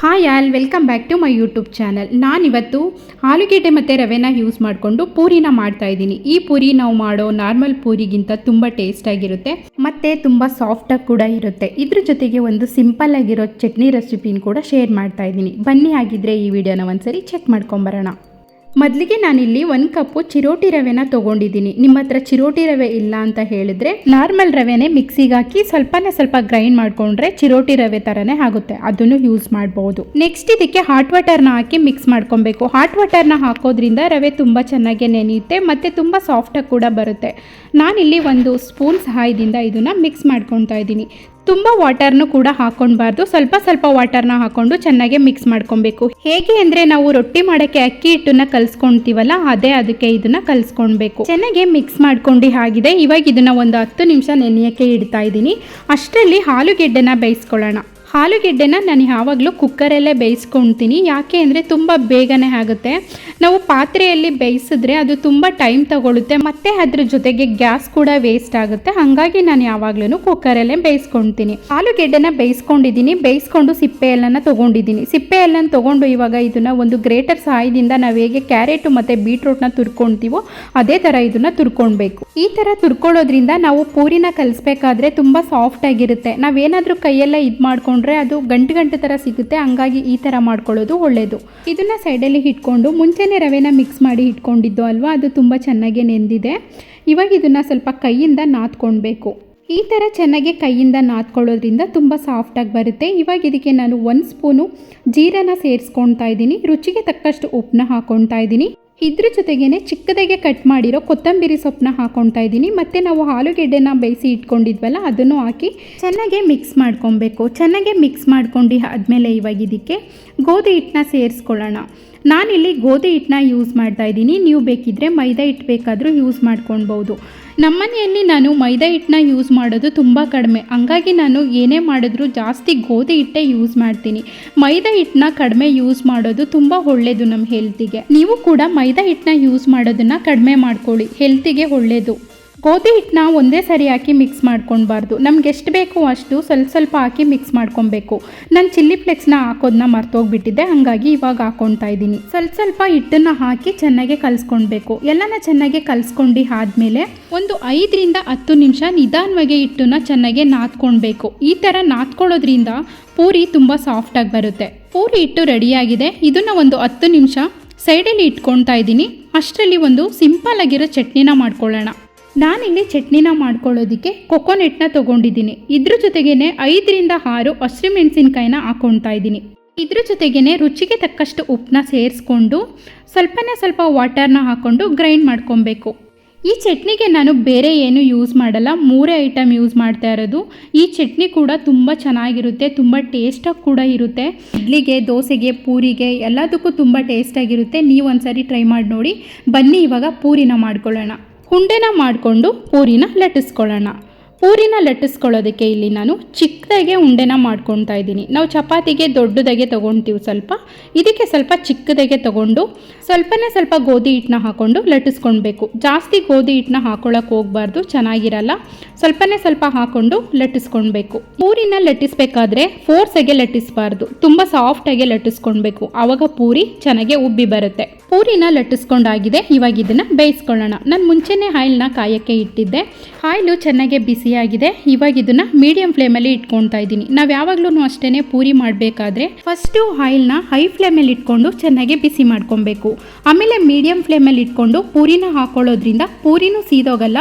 Hi all welcome back to my YouTube channel ನಾನಿವತ್ತು ಆಲೂಗೆಡ್ಡೆ ಮತ್ತು ರವೆನ ಯೂಸ್ ಮಾಡಿಕೊಂಡು ಪೂರಿನ ಮಾಡ್ತಾ ಇದ್ದೀನಿ. ಈ ಪೂರಿ ನಾವು ಮಾಡೋ ನಾರ್ಮಲ್ ಪೂರಿಗಿಂತ ತುಂಬ ಟೇಸ್ಟಾಗಿರುತ್ತೆ ಮತ್ತು ತುಂಬ ಸಾಫ್ಟಾಗಿ ಕೂಡ ಇರುತ್ತೆ. ಇದ್ರ ಜೊತೆಗೆ ಒಂದು ಸಿಂಪಲ್ ಆಗಿರೋ ಚಟ್ನಿ ರೆಸಿಪಿನ ಕೂಡ ಶೇರ್ ಮಾಡ್ತಾ ಇದ್ದೀನಿ. ಬನ್ನಿ ಆಗಿದ್ರೆ ಈ ವಿಡಿಯೋನ ಒಂದ್ಸರಿ ಚೆಕ್ ಮಾಡ್ಕೊಂಬರೋಣ ಮೊದಲಿಗೆ ನಾನಿಲ್ಲಿ ಒಂದು ಕಪ್ಪು ಚಿರೋಟಿ ರವೆನ ತೊಗೊಂಡಿದ್ದೀನಿ. ನಿಮ್ಮ ಹತ್ರ ಚಿರೋಟಿ ರವೆ ಇಲ್ಲ ಅಂತ ಹೇಳಿದ್ರೆ ನಾರ್ಮಲ್ ರವೆನೇ ಮಿಕ್ಸಿಗೆ ಹಾಕಿ ಸ್ವಲ್ಪನೇ ಸ್ವಲ್ಪ ಗ್ರೈಂಡ್ ಮಾಡ್ಕೊಂಡ್ರೆ ಚಿರೋಟಿ ರವೆ ಥರನೇ ಆಗುತ್ತೆ. ಅದನ್ನು ಯೂಸ್ ಮಾಡ್ಬೋದು. ನೆಕ್ಸ್ಟ್ ಇದಕ್ಕೆ ಹಾಟ್ ವಾಟರ್ನ ಹಾಕಿ ಮಿಕ್ಸ್ ಮಾಡ್ಕೊಬೇಕು. ಹಾಟ್ ವಾಟರ್ನ ಹಾಕೋದ್ರಿಂದ ರವೆ ತುಂಬ ಚೆನ್ನಾಗಿ ನೆನೆಯುತ್ತೆ ಮತ್ತು ತುಂಬ ಸಾಫ್ಟಾಗಿ ಕೂಡ ಬರುತ್ತೆ. ನಾನಿಲ್ಲಿ ಒಂದು ಸ್ಪೂನ್ ಸಹಾಯದಿಂದ ಇದನ್ನು ಮಿಕ್ಸ್ ಮಾಡ್ಕೊತಾ ಇದ್ದೀನಿ. ತುಂಬ ವಾಟರ್ನು ಕೂಡ ಹಾಕೊಳ್ಬಾರ್ದು ಸ್ವಲ್ಪ ಸ್ವಲ್ಪ ವಾಟರ್ನ ಹಾಕೊಂಡು ಚೆನ್ನಾಗಿ ಮಿಕ್ಸ್ ಮಾಡ್ಕೊಬೇಕು. ಹೇಗೆ ಅಂದರೆ ನಾವು ರೊಟ್ಟಿ ಮಾಡೋಕ್ಕೆ ಅಕ್ಕಿ ಹಿಟ್ಟನ್ನ ಕಲ್ಸ್ಕೊಳ್ತೀವಲ್ಲ ಅದೇ ಅದಕ್ಕೆ ಇದನ್ನ ಕಲ್ಸ್ಕೊಳ್ಬೇಕು ಚೆನ್ನಾಗಿ ಮಿಕ್ಸ್ ಮಾಡ್ಕೊಂಡು ಆಗಿದೆ. ಇವಾಗ ಇದನ್ನ ಒಂದು ಹತ್ತು ನಿಮಿಷ ನೆನೆಯೋಕ್ಕೆ ಇಡ್ತಾ ಇದ್ದೀನಿ. ಅಷ್ಟರಲ್ಲಿ ಆಲೂಗೆಡ್ಡೆನ ಬೇಯಿಸ್ಕೊಳ್ಳೋಣ. ಆಲೂಗೆಡ್ಡೆನ ನಾನು ಯಾವಾಗಲೂ ಕುಕ್ಕರಲ್ಲೇ ಬೇಯಿಸ್ಕೊಳ್ತೀನಿ. ಯಾಕೆ ಅಂದರೆ ತುಂಬ ಬೇಗನೆ ಆಗುತ್ತೆ. ನಾವು ಪಾತ್ರೆಯಲ್ಲಿ ಬೇಯಿಸಿದ್ರೆ ಅದು ತುಂಬ ಟೈಮ್ ತಗೊಳುತ್ತೆ. ಮತ್ತು ಅದ್ರ ಜೊತೆಗೆ ಗ್ಯಾಸ್ ಕೂಡ ವೇಸ್ಟ್ ಆಗುತ್ತೆ. ಹಾಗಾಗಿ ನಾನು ಯಾವಾಗಲೂ ಕುಕ್ಕರಲ್ಲೇ ಬೇಯಿಸ್ಕೊಳ್ತೀನಿ. ಆಲೂಗೆಡ್ಡೆನ ಬೇಯಿಸ್ಕೊಂಡಿದ್ದೀನಿ. ಬೇಯಿಸ್ಕೊಂಡು ಸಿಪ್ಪೆ ಎಲ್ಲನ ತೊಗೊಂಡಿದ್ದೀನಿ. ಸಿಪ್ಪೆ ಎಲ್ಲನ ತೊಗೊಂಡು ಇವಾಗ ಇದನ್ನು ಒಂದು ಗ್ರೇಟರ್ ಸಹಾಯದಿಂದ ನಾವು ಹೇಗೆ ಕ್ಯಾರೆಟು ಮತ್ತು ಬೀಟ್ರೂಟ್ನ ತುರ್ಕೊಳ್ತೀವೋ ಅದೇ ಥರ ಇದನ್ನು ತುರ್ಕೊಳ್ಬೇಕು. ಈ ಥರ ತುರ್ಕೊಳ್ಳೋದ್ರಿಂದ ನಾವು ಪೂರಿನ ಕಲಿಸ್ಬೇಕಾದ್ರೆ ತುಂಬ ಸಾಫ್ಟ್ ಆಗಿರುತ್ತೆ. ನಾವೇನಾದರೂ ಕೈಯೆಲ್ಲ ಇದು ಮಾಡ್ಕೊಂಡ್ರೆ ಅದು ಗಂಟು ಗಂಟು ಥರ ಸಿಗುತ್ತೆ, ಹಂಗಾಗಿ ಈ ಥರ ಮಾಡ್ಕೊಳ್ಳೋದು ಒಳ್ಳೆಯದು ಇದನ್ನು ಸೈಡಲ್ಲಿ ಇಟ್ಕೊಂಡು ಮುಂಚೆನೇ ರವೆನ ಮಿಕ್ಸ್ ಮಾಡಿ ಇಟ್ಕೊಂಡಿದ್ದು ಅಲ್ವಾ, ಅದು ತುಂಬ ಚೆನ್ನಾಗಿ ನೆಂದಿದೆ. ಇವಾಗ ಇದನ್ನು ಸ್ವಲ್ಪ ಕೈಯಿಂದ ನಾದ್ಕೊಳ್ಬೇಕು ಈ ಥರ ಚೆನ್ನಾಗಿ ಕೈಯಿಂದ ನಾದ್ಕೊಳ್ಳೋದ್ರಿಂದ ತುಂಬ ಸಾಫ್ಟಾಗಿ ಬರುತ್ತೆ. ಇವಾಗ ಇದಕ್ಕೆ ನಾನು ಒಂದು ಸ್ಪೂನು ಜೀರನ ಸೇರಿಸ್ಕೊಳ್ತಾ ಇದ್ದೀನಿ. ರುಚಿಗೆ ತಕ್ಕಷ್ಟು ಉಪ್ಪನ್ನ ಹಾಕ್ಕೊಳ್ತಾ ಇದ್ದೀನಿ. ಇದ್ರ ಜೊತೆಗೇ ಚಿಕ್ಕದಾಗೆ ಕಟ್ ಮಾಡಿರೋ ಕೊತ್ತಂಬರಿ ಸೊಪ್ಪನ್ನ ಹಾಕೊಳ್ತಾ ಇದ್ದೀನಿ. ಮತ್ತು ನಾವು ಆಲೂಗೆಡ್ಡೆನ ಬೇಯಿಸಿ ಇಟ್ಕೊಂಡಿದ್ವಲ್ಲ, ಅದನ್ನು ಹಾಕಿ ಚೆನ್ನಾಗೆ ಮಿಕ್ಸ್ ಮಾಡ್ಕೊಬೇಕು. ಚೆನ್ನಾಗೆ ಮಿಕ್ಸ್ ಮಾಡ್ಕೊಂಡು ಆದಮೇಲೆ ಇವಾಗ ಇದಕ್ಕೆ ಗೋಧಿ ಹಿಟ್ಟನ್ನ ಸೇರಿಸ್ಕೊಳ್ಳೋಣ. ನಾನಿಲ್ಲಿ ಗೋಧಿ ಹಿಟ್ಟನ್ನ ಯೂಸ್ ಮಾಡ್ತಾ ಇದ್ದೀನಿ. ನೀವು ಬೇಕಿದ್ದರೆ ಮೈದಾ ಹಿಟ್ಟು ಬೇಕಾದರೂ ಯೂಸ್ ಮಾಡ್ಕೊಳ್ಬೋದು ನಮ್ಮನೆಯಲ್ಲಿ ನಾನು ಮೈದಾ ಹಿಟ್ಟನ್ನ ಯೂಸ್ ಮಾಡೋದು ತುಂಬ ಕಡಿಮೆ. ಹಂಗಾಗಿ ನಾನು ಏನೇ ಮಾಡಿದ್ರೂ ಜಾಸ್ತಿ ಗೋಧಿ ಹಿಟ್ಟೆ ಯೂಸ್ ಮಾಡ್ತೀನಿ. ಮೈದಾ ಹಿಟ್ಟನ್ನ ಕಡಿಮೆ ಯೂಸ್ ಮಾಡೋದು ತುಂಬ ಒಳ್ಳೆಯದು ನಮ್ಮ ಹೆಲ್ತಿಗೆ ನೀವು ಕೂಡ ಮೈದಾ ಹಿಟ್ಟನ್ನ ಯೂಸ್ ಮಾಡೋದನ್ನು ಕಡಿಮೆ ಮಾಡ್ಕೊಳ್ಳಿ. ಹೆಲ್ತಿಗೆ ಒಳ್ಳೆಯದು ಗೋಧಿ ಹಿಟ್ಟನ್ನ ಒಂದೇ ಸರಿ ಹಾಕಿ ಮಿಕ್ಸ್ ಮಾಡ್ಕೊಳ್ಬಾರ್ದು. ನಮ್ಗೆ ಎಷ್ಟು ಬೇಕೋ ಅಷ್ಟು ಸ್ವಲ್ಪ ಸ್ವಲ್ಪ ಹಾಕಿ ಮಿಕ್ಸ್ ಮಾಡ್ಕೊಬೇಕು ನಾನು ಚಿಲ್ಲಿ ಫ್ಲೆಕ್ಸ್ನ ಹಾಕೋದನ್ನ ಮರ್ತೋಗ್ಬಿಟ್ಟಿದ್ದೆ, ಹಾಗಾಗಿ ಇವಾಗ ಹಾಕ್ಕೊಳ್ತಾ ಇದ್ದೀನಿ. ಸ್ವಲ್ಪ ಸ್ವಲ್ಪ ಹಿಟ್ಟನ್ನು ಹಾಕಿ ಚೆನ್ನಾಗಿ ಕಲಿಸ್ಕೊಳ್ಬೇಕು. ಎಲ್ಲನ ಚೆನ್ನಾಗಿ ಕಲಿಸ್ಕೊಂಡು ಆದಮೇಲೆ ಒಂದು ಐದರಿಂದ ಹತ್ತು ನಿಮಿಷ ನಿಧಾನವಾಗಿ ಹಿಟ್ಟನ್ನ ಚೆನ್ನಾಗಿ ನಾದ್ಕೊಳ್ಬೇಕು. ಈ ಥರ ನಾದ್ಕೊಳ್ಳೋದ್ರಿಂದ ಪೂರಿ ತುಂಬ ಸಾಫ್ಟಾಗಿ ಬರುತ್ತೆ. ಪೂರಿ ಹಿಟ್ಟು ರೆಡಿಯಾಗಿದೆ ಇದನ್ನು ಒಂದು ಹತ್ತು ನಿಮಿಷ ಸೈಡಲ್ಲಿ ಇಟ್ಕೊಳ್ತಾ ಇದ್ದೀನಿ. ಅಷ್ಟರಲ್ಲಿ ಒಂದು ಸಿಂಪಲ್ ಆಗಿರೋ ಚಟ್ನಿನ ಮಾಡ್ಕೊಳ್ಳೋಣ. ನಾನಿಲ್ಲಿ ಚಟ್ನಿನ ಮಾಡ್ಕೊಳ್ಳೋದಕ್ಕೆ ಕೊಕೊನೆಟ್ನ ತೊಗೊಂಡಿದ್ದೀನಿ. ಇದ್ರ ಜೊತೆಗೇನೆ ಐದರಿಂದ ಆರು ಹಸಿಮೆಣಸಿನ್ಕಾಯಿನ ಹಾಕೊಳ್ತಾ ಇದ್ದೀನಿ. ಇದ್ರ ಜೊತೆಗೇನೆ ರುಚಿಗೆ ತಕ್ಕಷ್ಟು ಉಪ್ಪನ್ನ ಸೇರಿಸ್ಕೊಂಡು ಸ್ವಲ್ಪನೇ ಸ್ವಲ್ಪ ವಾಟರ್ನ ಹಾಕ್ಕೊಂಡು ಗ್ರೈಂಡ್ ಮಾಡ್ಕೊಬೇಕು. ಈ ಚಟ್ನಿಗೆ ನಾನು ಬೇರೆ ಏನು ಯೂಸ್ ಮಾಡಲ್ಲ. ಮೂರೇ ಐಟಮ್ ಯೂಸ್ ಮಾಡ್ತಾ ಇರೋದು. ಈ ಚಟ್ನಿ ಕೂಡ ತುಂಬ ಚೆನ್ನಾಗಿರುತ್ತೆ. ತುಂಬ ಟೇಸ್ಟಾಗಿ ಕೂಡ ಇರುತ್ತೆ. ಇಡ್ಲಿಗೆ, ದೋಸೆಗೆ, ಪೂರಿಗೆ ಎಲ್ಲದಕ್ಕೂ ತುಂಬ ಟೇಸ್ಟಾಗಿರುತ್ತೆ. ನೀವು ಒಂದ್ಸರಿ ಟ್ರೈ ಮಾಡಿ ನೋಡಿ ಬನ್ನಿ ಇವಾಗ ಪೂರಿನ ಮಾಡ್ಕೊಳ್ಳೋಣ. ಉಂಡೆನ ಮಾಡಿಕೊಂಡು ಪೂರಿನ ಲಟ್ಟಿಸ್ಕೊಳ್ಳೋಣ. ಪೂರಿನ ಲಟ್ಟಿಸ್ಕೊಳ್ಳೋದಕ್ಕೆ ಇಲ್ಲಿ ನಾನು ಚಿಕ್ಕದಾಗೆ ಉಂಡೆನ ಮಾಡ್ಕೊತಾ ಇದ್ದೀನಿ. ನಾವು ಚಪಾತಿಗೆ ದೊಡ್ಡದಾಗೆ ತೊಗೊಳ್ತೀವಿ ಸ್ವಲ್ಪ. ಇದಕ್ಕೆ ಸ್ವಲ್ಪ ಚಿಕ್ಕದಾಗೆ ತೊಗೊಂಡು ಸ್ವಲ್ಪನೇ ಸ್ವಲ್ಪ ಗೋಧಿ ಹಿಟ್ಟನ್ನ ಹಾಕ್ಕೊಂಡು ಲಟ್ಟಿಸ್ಕೊಳ್ಬೇಕು. ಜಾಸ್ತಿ ಗೋಧಿ ಹಿಟ್ಟನ್ನ ಹಾಕೊಳ್ಳೋಕೆ ಹೋಗಬಾರ್ದು, ಚೆನ್ನಾಗಿರಲ್ಲ. ಸ್ವಲ್ಪನೇ ಸ್ವಲ್ಪ ಹಾಕ್ಕೊಂಡು ಲಟ್ಟಿಸ್ಕೊಳ್ಬೇಕು. ಪೂರಿನ ಲಟ್ಟಿಸ್ಬೇಕಾದ್ರೆ ಫೋರ್ಸಾಗೆ ಲಟ್ಟಿಸಬಾರ್ದು. ತುಂಬ ಸಾಫ್ಟಾಗೆ ಲಟ್ಟಿಸ್ಕೊಳ್ಬೇಕು. ಆವಾಗ ಪೂರಿ ಚೆನ್ನಾಗಿ ಉಬ್ಬಿ ಬರುತ್ತೆ. ಪೂರಿನ ಲಟ್ಟಿಸ್ಕೊಂಡಾಗಿದೆ. ಇವಾಗ ಇದನ್ನು ಬೇಯಿಸ್ಕೊಳ್ಳೋಣ. ನಾನು ಮುಂಚೆನೇ ಆಯಿಲ್ನ ಕಾಯೋಕ್ಕೆ ಇಟ್ಟಿದ್ದೆ. ಆಯಿಲು ಚೆನ್ನಾಗಿ ಬಿಸಿಯಾಗಿದೆ ಇವಾಗ ಇದನ್ನ ಮೀಡಿಯಂ ಫ್ಲೇಮಲ್ಲಿ ಇಟ್ಕೊಳ್ತಾ ಇದ್ದೀನಿ. ನಾವು ಯಾವಾಗ್ಲೂ ಅಷ್ಟೇ ಪೂರಿ ಮಾಡಬೇಕಾದ್ರೆ ಫಸ್ಟು ಆಯಿಲ್ನ ಹೈ ಫ್ಲೇಮಲ್ಲಿ ಇಟ್ಕೊಂಡು ಚೆನ್ನಾಗಿ ಬಿಸಿ ಮಾಡ್ಕೊಬೇಕು. ಆಮೇಲೆ ಮೀಡಿಯಂ ಫ್ಲೇಮಲ್ಲಿ ಇಟ್ಕೊಂಡು ಪೂರಿನ ಹಾಕೊಳ್ಳೋದ್ರಿಂದ ಪೂರಿನೂ ಸೀದೋಗಲ್ಲ.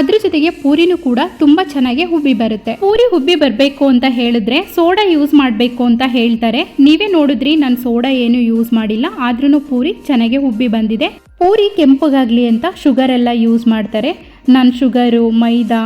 ಅದ್ರ ಜೊತೆಗೆ ಪೂರಿನೂ ಕೂಡ ತುಂಬ ಚೆನ್ನಾಗಿ ಹುಬ್ಬಿ ಬರುತ್ತೆ. ಪೂರಿ ಹುಬ್ಬಿ ಬರಬೇಕು ಅಂತ ಹೇಳಿದ್ರೆ ಸೋಡಾ ಯೂಸ್ ಮಾಡಬೇಕು ಅಂತ ಹೇಳ್ತಾರೆ. ನೀವೇ ನೋಡಿದ್ರಿ, ನಾನು ಸೋಡಾ ಏನು ಯೂಸ್ ಮಾಡಿಲ್ಲ. ಆದ್ರೂ ಪೂರಿ ಚೆನ್ನಾಗಿ ಹುಬ್ಬಿ ಬಂದಿದೆ. ಪೂರಿ ಕೆಂಪಗಾಗಲಿ ಅಂತ ಶುಗರ್ ಎಲ್ಲ ಯೂಸ್ ಮಾಡ್ತಾರೆ. ನಾನು ಶುಗರು ಮೈದಾ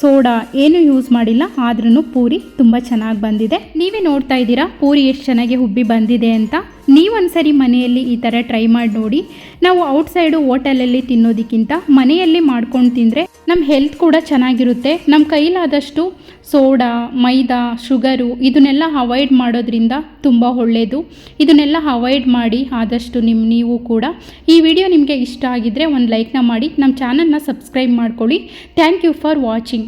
ಸೋಡಾ ಏನು ಯೂಸ್ ಮಾಡಿಲ್ಲ ಆದ್ರೂ ಪೂರಿ ತುಂಬ ಚೆನ್ನಾಗಿ ಬಂದಿದೆ. ನೀವೇ ನೋಡ್ತಾ ಇದ್ದೀರಾ ಪೂರಿ ಎಷ್ಟು ಚೆನ್ನಾಗಿ ಹುಬ್ಬಿ ಬಂದಿದೆ ಅಂತ? ನೀವೊಂದ್ಸರಿ ಮನೆಯಲ್ಲಿ ಈ ಥರ ಟ್ರೈ ಮಾಡಿ ನೋಡಿ. ನಾವು ಔಟ್ಸೈಡು ಹೋಟೆಲಲ್ಲಿ ತಿನ್ನೋದಕ್ಕಿಂತ ಮನೆಯಲ್ಲಿ ಮಾಡ್ಕೊಂಡು ತಿಂದರೆ ನಮ್ಮ ಹೆಲ್ತ್ ಕೂಡ ಚೆನ್ನಾಗಿರುತ್ತೆ. ನಮ್ಮ ಕೈಲಾದಷ್ಟು ಸೋಡಾ, ಮೈದಾ ಶುಗರು ಇದನ್ನೆಲ್ಲ ಅವಾಯ್ಡ್ ಮಾಡೋದ್ರಿಂದ ತುಂಬ ಒಳ್ಳೆಯದು ಇದನ್ನೆಲ್ಲ ಅವಾಯ್ಡ್ ಮಾಡಿ ಆದಷ್ಟು ನಿಮ್ಮ ನೀವು ಕೂಡ ಈ ವಿಡಿಯೋ ನಿಮಗೆ ಇಷ್ಟ ಆಗಿದ್ದರೆ ಒಂದು ಲೈಕ್ನ ಮಾಡಿ. ನಮ್ಮ ಚಾನಲ್ನ ಸಬ್ಸ್ಕ್ರೈಬ್ ಮಾಡ್ಕೊಳ್ಳಿ. Thank you for watching